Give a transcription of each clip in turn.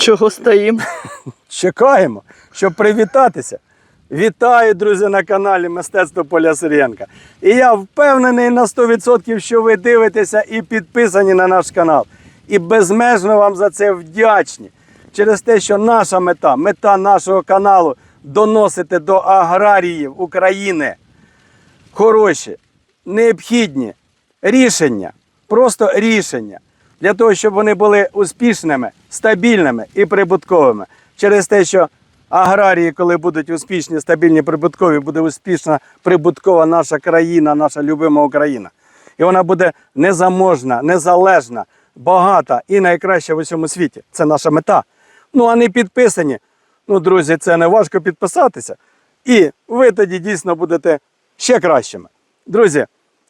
Чого стоїмо? Чекаємо, щоб привітатися. Вітаю, друзі, на каналі Мистецтво Поля Сиренка. І я впевнений на 100%, що ви дивитеся і підписані на наш канал. І безмежно вам за це вдячні. Через те, що наша мета, мета нашого каналу доносити до аграріїв України хороші, необхідні рішення, просто рішення для того, щоб вони були успішними, стабільними і прибутковими. Через те, що аграрії, коли будуть успішні, стабільні, прибуткові, буде успішна прибуткова наша країна, наша любима Україна. І вона буде незаможна, незалежна, багата і найкраща в усьому світі. Це наша мета. Ну а не підписані. Ну, друзі, це не важко підписатися. І ви тоді дійсно будете ще кращими. Друзі,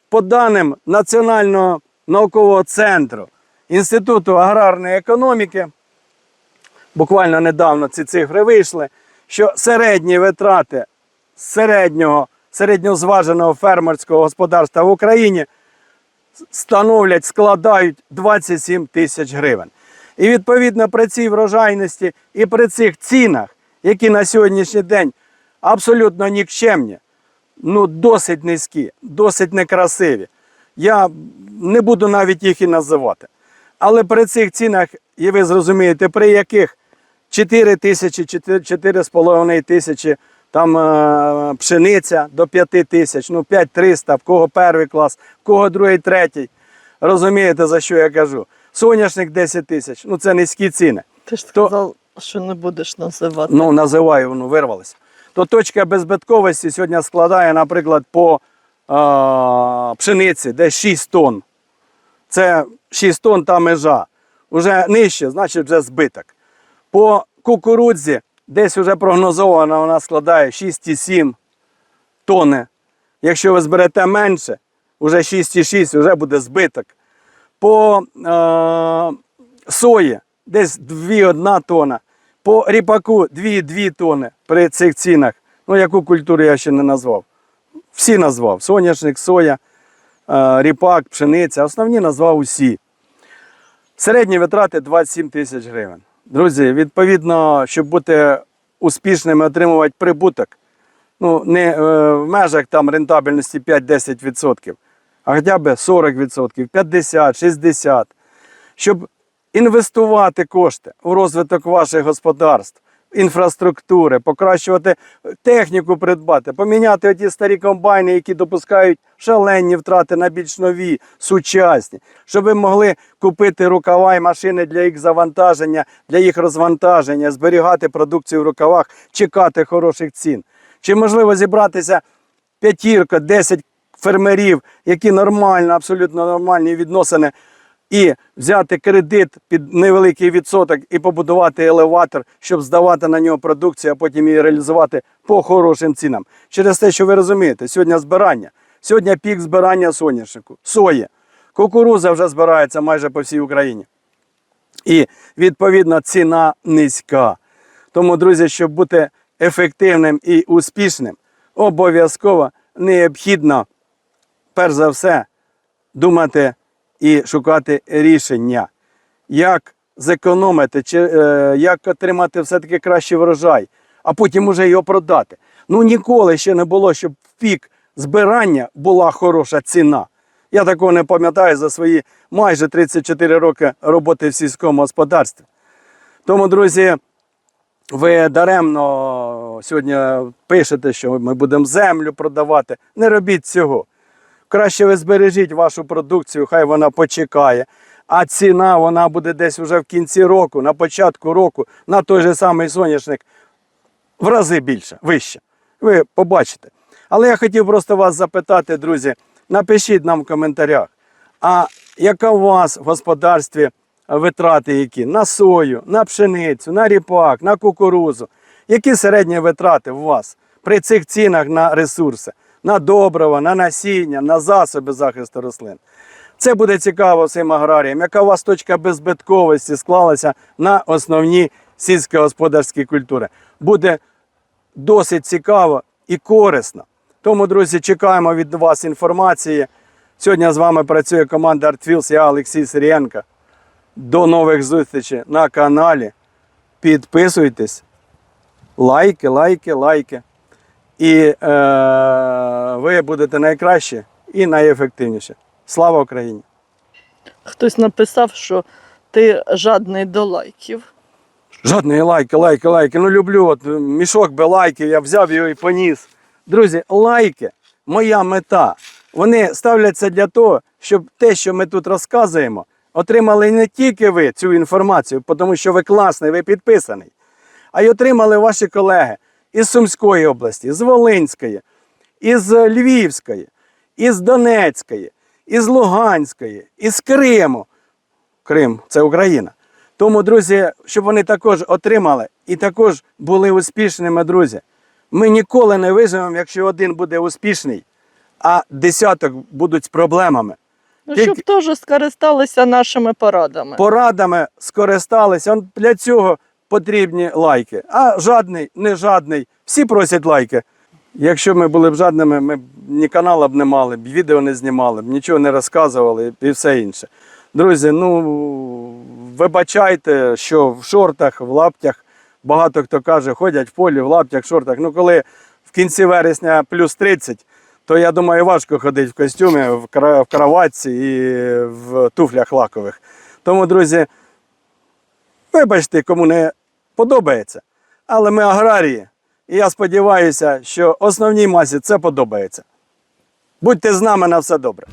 по даним Національного наукового центру Інституту аграрної економіки, буквально недавно ці цифри вийшли, що середні витрати середнього, середньозваженого фермерського господарства в Україні становлять, складають 27 тисяч гривень. І відповідно при цій врожайності і при цих цінах, які на сьогоднішній день абсолютно нікчемні, ну досить низькі, досить некрасиві. Я не буду навіть їх і називати. Але при цих цінах, і ви зрозумієте, при яких 4 тисячі, 4,5 тисячі там е, пшениця до 5 тисяч, ну 5-300, в кого перший клас, в кого другий, третій. Розумієте, за що я кажу? Соняшник 10 тисяч, ну це низькі ціни. Ти ж То- сказав, що не будеш називати. Ну, називаю, воно вирвалося. То точка беззбитковості сьогодні складає, наприклад, по е, пшениці десь 6 тонн. Це 6 тонн та межа. Уже нижче, значить вже збиток. По кукурудзі десь вже прогнозовано вона складає 6,7 тонни. Якщо ви зберете менше, вже 6,6 вже буде збиток. По е, сої десь 2,1 тонна. По ріпаку 2,2 тонни при цих цінах. Ну, яку культуру я ще не назвав. Всі назвав. Соняшник, соя, ріпак, пшениця. Основні назвав усі. Середні витрати 27 тисяч гривень. Друзі, відповідно, щоб бути успішними, отримувати прибуток, ну, не е, в межах там рентабельності 5-10%, а хоча б 40%, 50%, 60%. Щоб інвестувати кошти у розвиток ваших господарств, інфраструктури, покращувати техніку, придбати, поміняти оті старі комбайни, які допускають шалені втрати на більш нові, сучасні, щоб ви могли купити рукава і машини для їх завантаження, для їх розвантаження, зберігати продукцію в рукавах, чекати хороших цін. Чи можливо зібратися п'ятірка, 10 фермерів, які нормально, абсолютно нормальні відносини, і взяти кредит під невеликий відсоток і побудувати елеватор, щоб здавати на нього продукцію, а потім її реалізувати по хорошим цінам. Через те, що ви розумієте, сьогодні збирання, сьогодні пік збирання соняшнику, сої, кукуруза вже збирається майже по всій Україні. І відповідно ціна низька. Тому, друзі, щоб бути ефективним і успішним, обов'язково необхідно, перш за все, думати і шукати рішення, як зекономити, чи, е, як отримати все-таки кращий врожай, а потім уже його продати. Ну ніколи ще не було, щоб в пік збирання була хороша ціна. Я такого не пам'ятаю за свої майже 34 роки роботи в сільському господарстві. Тому, друзі, ви даремно сьогодні пишете, що ми будемо землю продавати. Не робіть цього. Краще ви збережіть вашу продукцію, хай вона почекає. А ціна вона буде десь вже в кінці року, на початку року, на той же самий соняшник в рази більше, вище. Ви побачите. Але я хотів просто вас запитати, друзі, напишіть нам в коментарях, а яка у вас в господарстві витрати які? На сою, на пшеницю, на ріпак, на кукурузу? Які середні витрати у вас при цих цінах на ресурси, на добрива, на насіння, на засоби захисту рослин? Це буде цікаво всім аграріям, яка у вас точка беззбитковості склалася на основні сільськогосподарські культури. Буде досить цікаво і корисно. Тому, друзі, чекаємо від вас інформації. Сьогодні з вами працює команда ArtFields, я Олексій Сирієнко. До нових зустрічей на каналі. підписуйтесь. Лайки, лайки, лайки. І е, ви будете найкращі і найефективніші. Слава Україні! Хтось написав, що ти жадний до лайків. Жодної лайки, лайки, лайки. Ну люблю. От мішок би лайків, я взяв його і поніс. Друзі, лайки моя мета. Вони ставляться для того, щоб те, що ми тут розказуємо, отримали не тільки ви цю інформацію, тому що ви класний, ви підписаний, а й отримали ваші колеги із Сумської області, з Волинської, із Львівської, із Донецької, із Луганської, із Криму. Крим це Україна. Тому, друзі, щоб вони також отримали і також були успішними, друзі. Ми ніколи не виживемо, якщо один буде успішний, а десяток будуть з проблемами. Ну, Тільки- щоб теж скористалися нашими порадами. Порадами скористалися. Он Для цього потрібні лайки. А жадний, не жадний, всі просять лайки. Якщо ми були б жадними, ми б ні каналу б не мали, б відео не знімали, б нічого не розказували і все інше. Друзі, ну вибачайте, що в шортах, в лаптях багато хто каже, ходять в полі в лаптях, в шортах. Ну, коли в кінці вересня плюс 30, то я думаю, важко ходити в костюмі, в кроватці і в туфлях лакових. Тому, друзі, вибачте, кому не подобається. Але ми аграрії, і я сподіваюся, що основній масі це подобається. Будьте з нами на все добре.